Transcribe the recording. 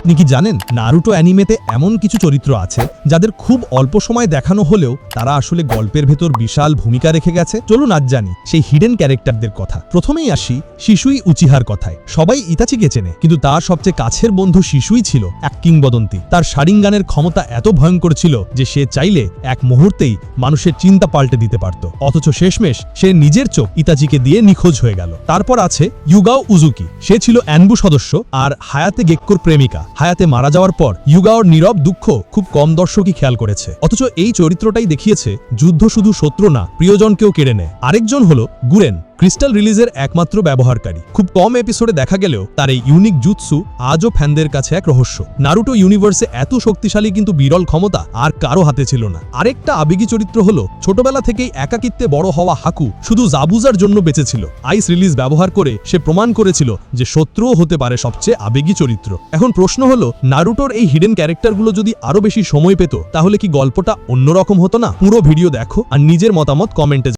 আপনি কি জানেন নারুটো অ্যানিমেতে এমন কিছু চরিত্র আছে যাদের খুব অল্প সময় দেখানো হলেও তারা আসলে গল্পের ভেতর বিশাল ভূমিকা রেখে গেছে? চলুন আজ জানি সেই হিডেন ক্যারেক্টারদের কথা। প্রথমেই আসি শিশুই উচিহার কথায়। সবাই ইতাচিকে চেনে, কিন্তু তার সবচেয়ে কাছের বন্ধু শিশুই ছিল এক কিংবদন্তি। তার শারিঙ্গানের ক্ষমতা এত ভয়ঙ্কর ছিল যে সে চাইলে এক মুহূর্তেই মানুষের চিন্তা পাল্টে দিতে পারত। অথচ শেষমেশ সে নিজের চোখ ইতাচিকে দিয়ে নিখোঁজ হয়ে গেল। তারপর আছে ইউগাও উজুকি। সে ছিল অ্যানবু সদস্য আর হায়াতে গেক্কোর প্রেমিকা। হায়াতে মারা যাওয়ার পর ইউগাওর নীরব দুঃখ খুব কম দর্শকই খেয়াল করেছে। অথচ এই চরিত্রটাই দেখিয়েছে, যুদ্ধ শুধু শত্রু না, প্রিয়জনকেও কেড়ে নেয়। আরেকজন হল গুরেন। ক্রিস্টাল রিলিজের একমাত্র ব্যবহারকারী। খুব কম এপিসোডে দেখা গেলেও তার এই ইউনিক জুৎসু আজও ফ্যানদের কাছে এক রহস্য। নারুটো ইউনিভার্সে এত শক্তিশালী কিন্তু বিরল ক্ষমতা আর কারও হাতে ছিল না। আরেকটা আবেগী চরিত্র হলো, ছোটবেলা থেকেই একাকিত্বে বড় হওয়া হাকু শুধু জাবুজার জন্য বেঁচেছিল। আইস রিলিজ ব্যবহার করে সে প্রমাণ করেছিল যে শত্রুও হতে পারে সবচেয়ে আবেগী চরিত্র। এখন প্রশ্ন হলো নারুটোর এই হিডেন ক্যারেক্টারগুলো যদি আরও বেশি সময় পেত, তাহলে কি গল্পটা অন্যরকম হতো না? পুরো ভিডিও দেখো আর নিজের মতামত কমেন্টে